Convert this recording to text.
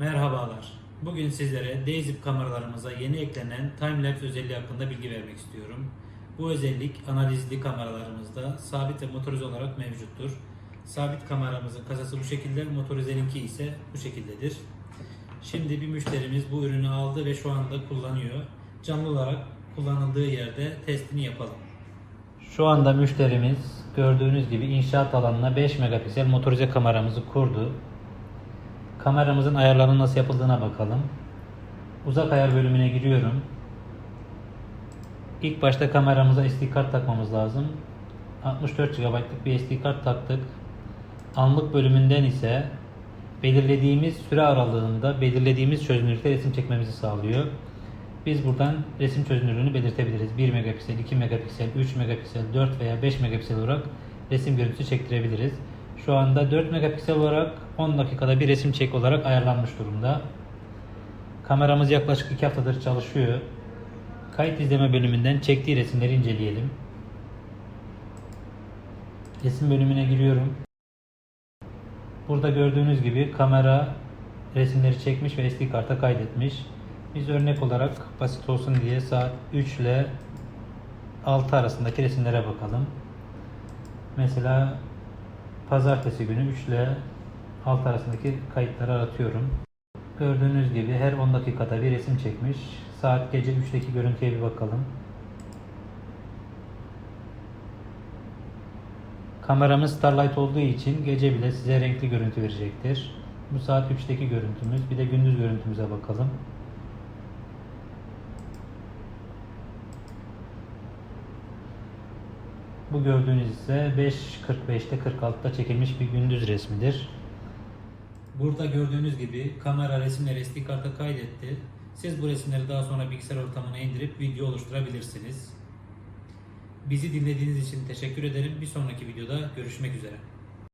Merhabalar. Bugün sizlere Dayzip kameralarımıza yeni eklenen Timelapse özelliği hakkında bilgi vermek istiyorum. Bu özellik analizli kameralarımızda sabit ve motorize olarak mevcuttur. Sabit kameramızın kasası bu şekilde, motorizeninki ise bu şekildedir. Şimdi bir müşterimiz bu ürünü aldı ve şu anda kullanıyor. Canlı olarak kullanıldığı yerde testini yapalım. Şu anda müşterimiz gördüğünüz gibi inşaat alanına 5 megapiksel motorize kameramızı kurdu. Kameramızın ayarlarının nasıl yapıldığına bakalım. Uzak ayar bölümüne giriyorum. İlk başta kameramıza SD kart takmamız lazım. 64 GB'lık bir SD kart taktık. Anlık bölümünden ise belirlediğimiz süre aralığında belirlediğimiz çözünürlükte resim çekmemizi sağlıyor. Biz buradan resim çözünürlüğünü belirtebiliriz. 1 megapiksel, 2 megapiksel, 3 megapiksel, 4 veya 5 megapiksel olarak resim görüntüsü çektirebiliriz. Şu anda 4 megapiksel olarak 10 dakikada bir resim çek olarak ayarlanmış durumda. Kameramız yaklaşık 2 haftadır çalışıyor. Kayıt izleme bölümünden çektiği resimleri inceleyelim. Resim bölümüne giriyorum. Burada gördüğünüz gibi kamera resimleri çekmiş ve SD karta kaydetmiş. Biz örnek olarak basit olsun diye saat 3 ile 6 arasındaki resimlere bakalım. Mesela pazartesi günü 3 ile 6 arasındaki kayıtları aratıyorum. Gördüğünüz gibi her 10 dakikada bir resim çekmiş. Saat gece 3'teki görüntüye bir bakalım. Kameramız Starlight olduğu için gece bile size renkli görüntü verecektir. Bu saat 3'teki görüntümüz. Bir de gündüz görüntümüze bakalım. Bu gördüğünüz ise 5.45'te 46'da çekilmiş bir gündüz resmidir. Burada gördüğünüz gibi kamera resimleri SD karta kaydetti. Siz bu resimleri daha sonra bilgisayar ortamına indirip video oluşturabilirsiniz. Bizi dinlediğiniz için teşekkür ederim. Bir sonraki videoda görüşmek üzere.